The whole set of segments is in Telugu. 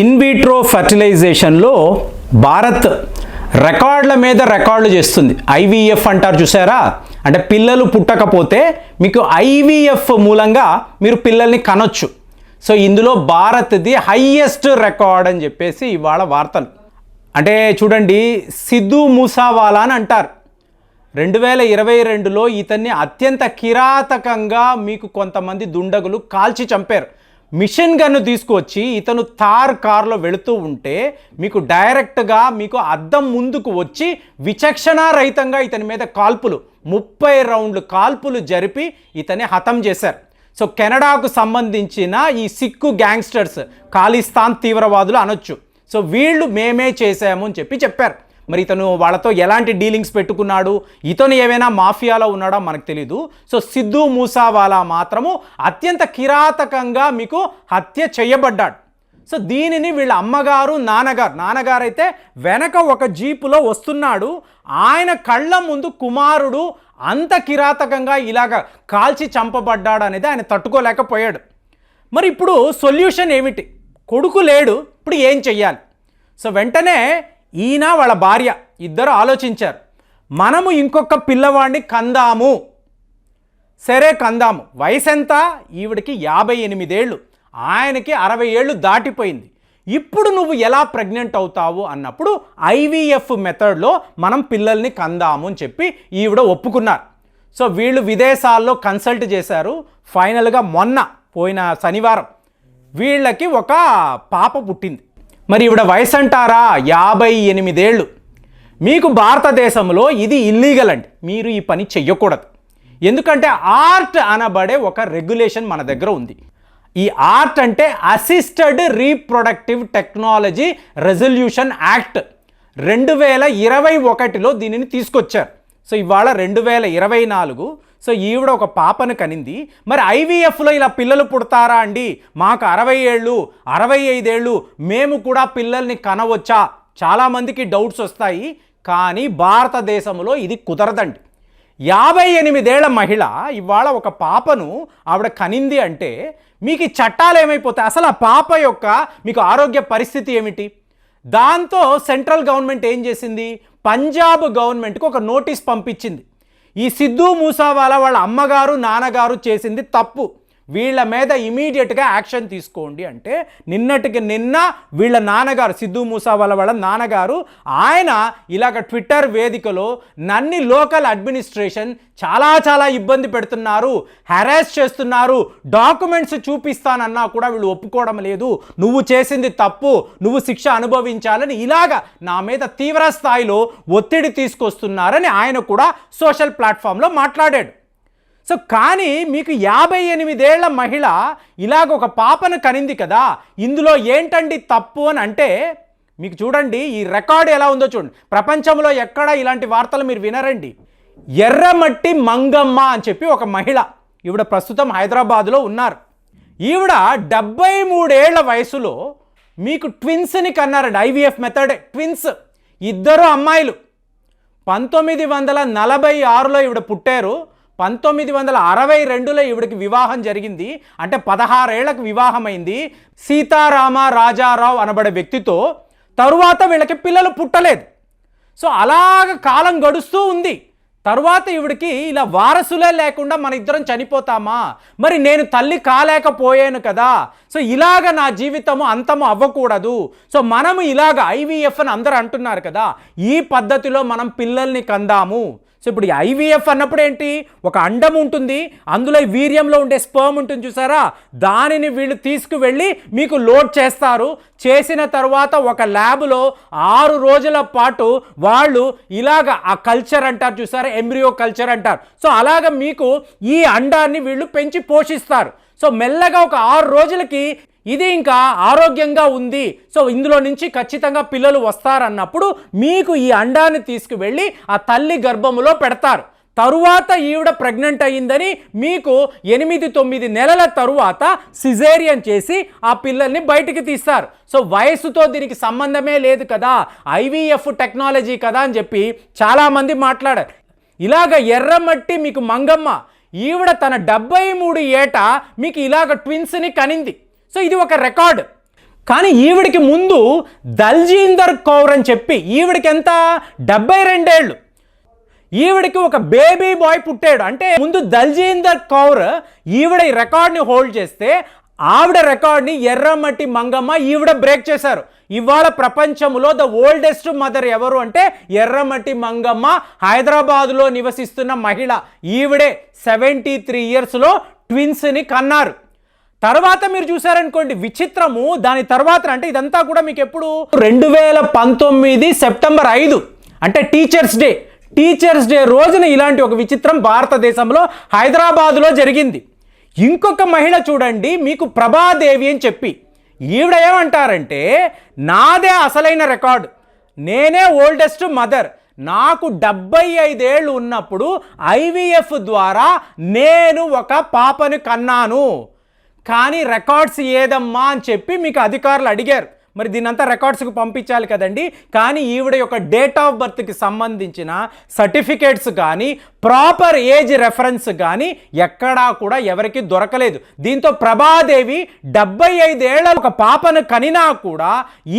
ఇన్విట్రో ఫర్టిలైజేషన్లో భారత్ రికార్డుల మీద రికార్డులు చేస్తుంది. ఐవీఎఫ్ అంటారు చూసారా? అంటే పిల్లలు పుట్టకపోతే మీకు ఐవీఎఫ్ మూలంగా మీరు పిల్లల్ని కనొచ్చు. సో ఇందులో భారత్ది హయ్యెస్ట్ రికార్డ్ అని చెప్పేసి ఇవాళ వార్తలు. అంటే చూడండి సిద్ధు మూసావాలా అని అంటారు. రెండు వేల ఇరవై రెండులో ఇతన్ని అత్యంత కిరాతకంగా మీకు కొంతమంది దుండగులు కాల్చి చంపారు. మిషన్ గన్ను తీసుకువచ్చి ఇతను తార్ కారులో వెళుతూ ఉంటే మీకు డైరెక్ట్గా మీకు అద్దం ముందుకు వచ్చి విచక్షణారహితంగా ఇతని మీద కాల్పులు ముప్పై రౌండ్లు కాల్పులు జరిపి ఇతని హతం చేశారు. సో కెనడాకు సంబంధించిన ఈ సిక్కు గ్యాంగ్స్టర్స్ ఖాళీస్థాన్ తీవ్రవాదులు అనొచ్చు. సో వీళ్ళు మేమే చేశాము అని చెప్పి చెప్పారు. మరి ఇతను వాళ్ళతో ఎలాంటి డీలింగ్స్ పెట్టుకున్నాడు ఇతను ఏమైనా మాఫియాలో ఉన్నాడో మనకు తెలీదు. సో సిద్ధు మూసావాలా మాత్రము అత్యంత కిరాతకంగా మీకు హత్య చేయబడ్డాడు. సో దీనిని వీళ్ళ అమ్మగారు నాన్నగారు నాన్నగారు అయితే వెనక ఒక జీపులో వస్తున్నాడు. ఆయన కళ్ళ ముందు కుమారుడు అంత కిరాతకంగా ఇలాగ కాల్చి చంపబడ్డాడు అనేది ఆయన తట్టుకోలేకపోయాడు. మరి ఇప్పుడు సొల్యూషన్ ఏమిటి? కొడుకు లేడు ఇప్పుడు ఏం చెయ్యాలి? సో వెంటనే ఈయన వాళ్ళ భార్య ఇద్దరు ఆలోచించారు. మనము ఇంకొక పిల్లవాడిని కందాము. సరే కందాము. వయసు ఎంత ఈవిడికి యాభై ఎనిమిదేళ్ళు. ఆయనకి అరవై ఏళ్ళు దాటిపోయింది. ఇప్పుడు నువ్వు ఎలా ప్రెగ్నెంట్ అవుతావు అన్నప్పుడు ఐవీఎఫ్ మెథడ్లో మనం పిల్లల్ని కందాము అని చెప్పి ఈవిడ ఒప్పుకున్నారు. సో వీళ్ళు విదేశాల్లో కన్సల్ట్ చేశారు. ఫైనల్గా మొన్న పోయిన శనివారం వీళ్ళకి ఒక పాప పుట్టింది. మరి ఇవిడ వయసు అంటారా యాభై ఎనిమిదేళ్ళు. మీకు భారతదేశంలో ఇది ఇల్లీగల్ అండి. మీరు ఈ పని చెయ్యకూడదు. ఎందుకంటే ఆర్ట్ అనబడే ఒక రెగ్యులేషన్ మన దగ్గర ఉంది. ఈ ఆర్ట్ అంటే assisted reproductive technology resolution act రెండు వేల ఇరవై ఒకటిలో దీనిని తీసుకొచ్చారు. సో ఇవాళ రెండు వేల ఇరవై నాలుగు సో ఈవిడ ఒక పాపను కనింది. మరి ఐవీఎఫ్లో ఇలా పిల్లలు పుడతారా అండి? మాకు అరవై ఏళ్ళు అరవై ఐదేళ్ళు మేము కూడా పిల్లల్ని కనవచ్చా? చాలామందికి డౌట్స్ వస్తాయి. కానీ భారతదేశంలో ఇది కుదరదండి. యాభై ఎనిమిదేళ్ళ మహిళ ఇవాళ ఒక పాపను ఆవిడ కనింది అంటే మీకు చట్టాలు ఏమైపోతాయి? అసలు ఆ పాప యొక్క మీకు ఆరోగ్య పరిస్థితి ఏమిటి? దాంతో సెంట్రల్ గవర్నమెంట్ ఏం చేసింది? పంజాబ్ గవర్నమెంట్కి ఒక నోటీస్ పంపించింది. ఈ సిద్ధు మూసావాల వాళ్ళ అమ్మగారు నాన్నగారు చేసింది తప్పు. వీళ్ళ మీద ఇమీడియట్గా యాక్షన్ తీసుకోండి అంటే నిన్నటికి నిన్న వీళ్ళ నాన్నగారు సిద్ధు మూసావాలా వాళ్ళ నాన్నగారు ఆయన ఇలాగ ట్విట్టర్ వేదికలో నన్ని లోకల్ అడ్మినిస్ట్రేషన్ చాలా చాలా ఇబ్బంది పెడుతున్నారు హెరాస్ చేస్తున్నారు డాక్యుమెంట్స్ చూపిస్తానన్నా కూడా వీళ్ళు ఒప్పుకోవడం లేదు నువ్వు చేసింది తప్పు నువ్వు శిక్ష అనుభవించాలని ఇలాగ నా మీద తీవ్ర స్థాయిలో ఒత్తిడి తీసుకొస్తున్నారని ఆయన కూడా సోషల్ ప్లాట్ఫామ్లో మాట్లాడాడు. సో కానీ మీకు యాభై ఎనిమిదేళ్ళ మహిళ ఇలాగ ఒక పాపను కనింది కదా ఇందులో ఏంటండి తప్పు అని అంటే మీకు చూడండి ఈ రికార్డు ఎలా ఉందో చూడండి. ప్రపంచంలో ఎక్కడ ఇలాంటి వార్తలు మీరు వినరండి. ఎర్రమట్టి మంగమ్మ అని చెప్పి ఒక మహిళ ఈవిడ ప్రస్తుతం హైదరాబాదులో ఉన్నారు. ఈవిడ డెబ్బై మూడేళ్ళ వయసులో మీకు ట్విన్స్ని కన్నారండి ఐవీఎఫ్ మెథడ్ ట్విన్స్ ఇద్దరు అమ్మాయిలు. పంతొమ్మిది వందల నలభై ఆరులో ఈవిడ పుట్టారు. పంతొమ్మిది వందల అరవై రెండులో ఈవిడికి వివాహం జరిగింది. అంటే పదహారేళ్ళకు వివాహమైంది. సీతారామ రాజారావు అనబడే వ్యక్తితో తరువాత వీళ్ళకి పిల్లలు పుట్టలేదు. సో అలాగ కాలం గడుస్తూ ఉంది. తరువాత ఈవిడికి ఇలా వారసులే లేకుండా మన ఇద్దరం చనిపోతామా? మరి నేను తల్లి కాలేకపోయాను కదా. సో ఇలాగ నా జీవితము అంతము అవ్వకూడదు. సో మనము ఇలాగ ఐవీఎఫ్ అని అందరూ అంటున్నారు కదా. ఈ పద్ధతిలో మనం పిల్లల్ని కందాము. సో ఇప్పుడు ఐవీఎఫ్ అన్నప్పుడు ఏంటి? ఒక అండం ఉంటుంది. అందులో వీర్యంలో ఉండే స్పర్మ్ ఉంటుంది చూసారా? దానిని వీళ్ళు తీసుకువెళ్ళి మీకు లోడ్ చేస్తారు. చేసిన తర్వాత ఒక ల్యాబ్లో ఆరు రోజుల పాటు వాళ్ళు ఇలాగ ఆ కల్చర్ అంటారు చూసారా? ఎంబ్రియో కల్చర్ అంటారు. సో అలాగ మీకు ఈ అండాన్ని వీళ్ళు పెంచి పోషిస్తారు. సో మెల్లగా ఒక ఆరు రోజులకి ఇది ఇంకా ఆరోగ్యంగా ఉంది. సో ఇందులో నుంచి ఖచ్చితంగా పిల్లలు వస్తారన్నప్పుడు మీకు ఈ అండాన్ని తీసుకువెళ్ళి ఆ తల్లి గర్భములో పెడతారు. తరువాత ఈవిడ ప్రెగ్నెంట్ అయ్యిందని మీకు ఎనిమిది తొమ్మిది నెలల తరువాత సిజేరియన్ చేసి ఆ పిల్లల్ని బయటికి తీస్తారు. సో వయసుతో దీనికి సంబంధమే లేదు కదా. ఐవీఎఫ్ టెక్నాలజీ కదా అని చెప్పి చాలామంది మాట్లాడారు. ఇలాగ ఎర్రమట్టి మీకు మంగమ్మ. ఈవిడ తన డెబ్బై మూడు ఏట మీకు ఇలాగ ట్విన్స్ని కనింది. సో ఇది ఒక రికార్డ్. కానీ ఈవిడికి ముందు దల్జీందర్ కౌర్ అని చెప్పి ఈవిడికి ఎంత? డెబ్బై రెండేళ్ళు. ఈవిడికి ఒక బేబీ బాయ్ పుట్టాడు. అంటే ముందు దల్జీందర్ కౌర్ ఈవిడ ఈ రికార్డ్ని హోల్డ్ చేస్తే ఆవిడ రికార్డ్ని ఎర్రమట్టి మంగమ్మ ఈవిడ బ్రేక్ చేశారు. ఇవాళ ప్రపంచంలో ద ఓల్డెస్ట్ మదర్ ఎవరు అంటే ఎర్రమట్టి మంగమ్మ హైదరాబాదులో నివసిస్తున్న మహిళ. ఈవిడే సెవెంటీ త్రీ ఇయర్స్లో ట్విన్స్ని కన్నారు. తర్వాత మీరు చూసారనుకోండి విచిత్రము. దాని తర్వాత అంటే ఇదంతా కూడా మీకు ఎప్పుడు? రెండు వేల పంతొమ్మిది సెప్టెంబర్ ఐదు. అంటే టీచర్స్ డే. టీచర్స్ డే రోజున ఇలాంటి ఒక విచిత్రం భారతదేశంలో హైదరాబాదులో జరిగింది. ఇంకొక మహిళ చూడండి మీకు ప్రభాదేవి అని చెప్పి. ఈవిడ ఏమంటారంటే నాదే అసలైన రికార్డు. నేనే ఓల్డెస్ట్ మదర్. నాకు డెబ్బై ఐదేళ్ళు ఉన్నప్పుడు ఐవీఎఫ్ ద్వారా నేను ఒక పాపని కన్నాను. కానీ రికార్డ్స్ ఏదమ్మా అని చెప్పి మీకు అధికారులు అడిగారు. మరి దీనంతా రికార్డ్స్కి పంపించాలి కదండి. కానీ ఈవిడ యొక్క డేట్ ఆఫ్ బర్త్కి సంబంధించిన సర్టిఫికేట్స్ కానీ ప్రాపర్ ఏజ్ రెఫరెన్స్ కానీ ఎక్కడా కూడా ఎవరికి దొరకలేదు. దీంతో ప్రభాదేవి డెబ్బై ఐదేళ్ళ ఒక పాపను కనినా కూడా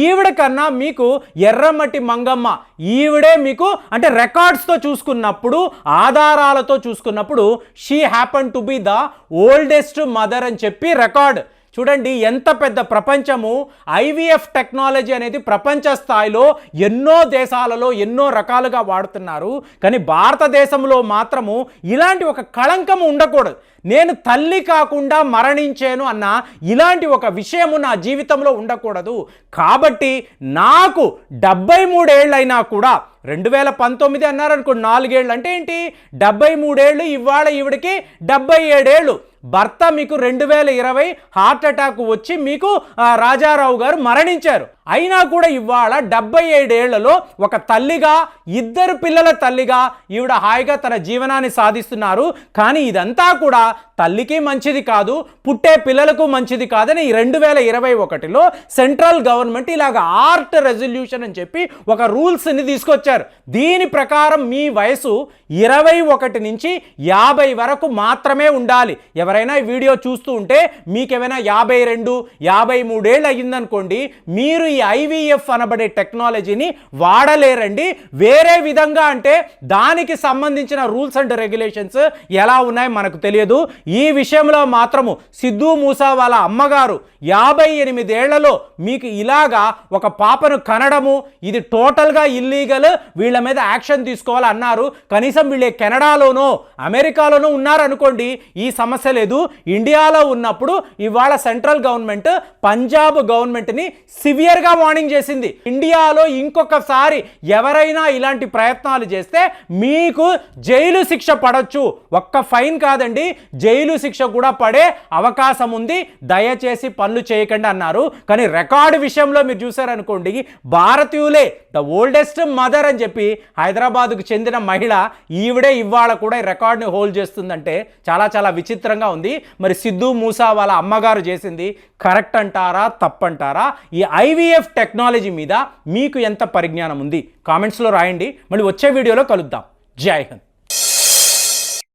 ఈవిడ కన్నా మీకు ఎర్రమట్టి మంగమ్మ ఈవిడే మీకు అంటే రికార్డ్స్తో చూసుకున్నప్పుడు ఆధారాలతో చూసుకున్నప్పుడు she happen to be the oldest mother అని చెప్పి రికార్డ్ చూడండి ఎంత పెద్ద ప్రపంచము ఐవీఎఫ్ టెక్నాలజీ అనేది ప్రపంచ స్థాయిలో ఎన్నో దేశాలలో ఎన్నో రకాలుగా వాడుతున్నారు. కానీ భారతదేశంలో మాత్రము ఇలాంటి ఒక కళంకం ఉండకూడదు. నేను తల్లి కాకుండా మరణించాను అన్న ఇలాంటి ఒక విషయము నా జీవితంలో ఉండకూడదు. కాబట్టి నాకు డెబ్బై మూడేళ్ళైనా కూడా రెండు వేల పంతొమ్మిది అన్నారనుకోండి నాలుగేళ్ళు. అంటే ఏంటి? డెబ్బై మూడేళ్ళు ఇవాళ ఈవిడికి డెబ్బై ఏడేళ్ళు. భర్త మీకు రెండు వేల ఇరవై హార్ట్ అటాక్ వచ్చి మీకు రాజారావు గారు మరణించారు. అయినా కూడా ఇవాళ డెబ్బై ఏడేళ్ళలో ఒక తల్లిగా ఇద్దరు పిల్లల తల్లిగా ఈవిడ హాయిగా తన జీవనాన్ని సాధిస్తున్నారు. కానీ ఇదంతా కూడా తల్లికి మంచిది కాదు పుట్టే పిల్లలకు మంచిది కాదని ఈ రెండు వేల ఇరవై ఒకటిలో సెంట్రల్ గవర్నమెంట్ ఇలాగ ఆర్ట్ రెజల్యూషన్ అని చెప్పి ఒక రూల్స్ని తీసుకొచ్చారు. దీని ప్రకారం మీ వయసు ఇరవై ఒకటి నుంచి యాభై వరకు మాత్రమే ఉండాలి. ఎవరైనా ఈ వీడియో చూస్తూ ఉంటే మీకేమైనా యాభై రెండు యాభై మూడేళ్ళు అయ్యిందనుకోండి మీరు ఈ ఐవీఎఫ్ అనబడే టెక్నాలజీని వాడలేరండి. వేరే విధంగా అంటే దానికి సంబంధించిన రూల్స్ అండ్ రెగ్యులేషన్స్ ఎలా ఉన్నాయో మనకు తెలియదు. ఈ విషయంలో మాత్రము సిద్ధు మూసా వాళ్ళ అమ్మగారు యాభై ఎనిమిదేళ్ళలో మీకు ఇలాగా ఒక పాపను కనడము ఇది టోటల్గా ఇల్లీగల్ వీళ్ళ మీద యాక్షన్ తీసుకోవాలి అన్నారు. కనీసం వీళ్ళే కెనడాలోనో అమెరికాలోనో ఉన్నారనుకోండి ఈ సమస్య లేదు. ఇండియాలో ఉన్నప్పుడు ఇవాళ సెంట్రల్ గవర్నమెంట్ పంజాబ్ గవర్నమెంట్ని సివియర్గా వార్నింగ్ చేసింది. ఇండియాలో ఇంకొకసారి ఎవరైనా ఇలాంటి ప్రయత్నాలు చేస్తే మీకు జైలు శిక్ష పడవచ్చు ఒక్క ఫైన్ కాదండి జైలు శిక్ష కూడా పడే అవకాశం ఉంది. దయచేసి పనులు చేయకండి అన్నారు. కానీ రికార్డు విషయంలో మీరు చూసారనుకోండి భారతీయులే ద ఓల్డెస్ట్ మదర్ అని చెప్పి హైదరాబాద్కు చెందిన మహిళ ఈవిడే ఇవాళ కూడా ఈ రికార్డుని హోల్డ్ చేస్తుందంటే చాలా చాలా విచిత్రంగా ఉంది. మరి సిద్ధు మూసా వాళ్ళ అమ్మగారు చేసింది కరెక్ట్ అంటారా తప్పంటారా? ఈ ఐవీఎఫ్ టెక్నాలజీ మీద మీకు ఎంత పరిజ్ఞానం ఉంది? కామెంట్స్లో రాయండి. మళ్ళీ వచ్చే వీడియోలో కలుద్దాం. జై హింద్.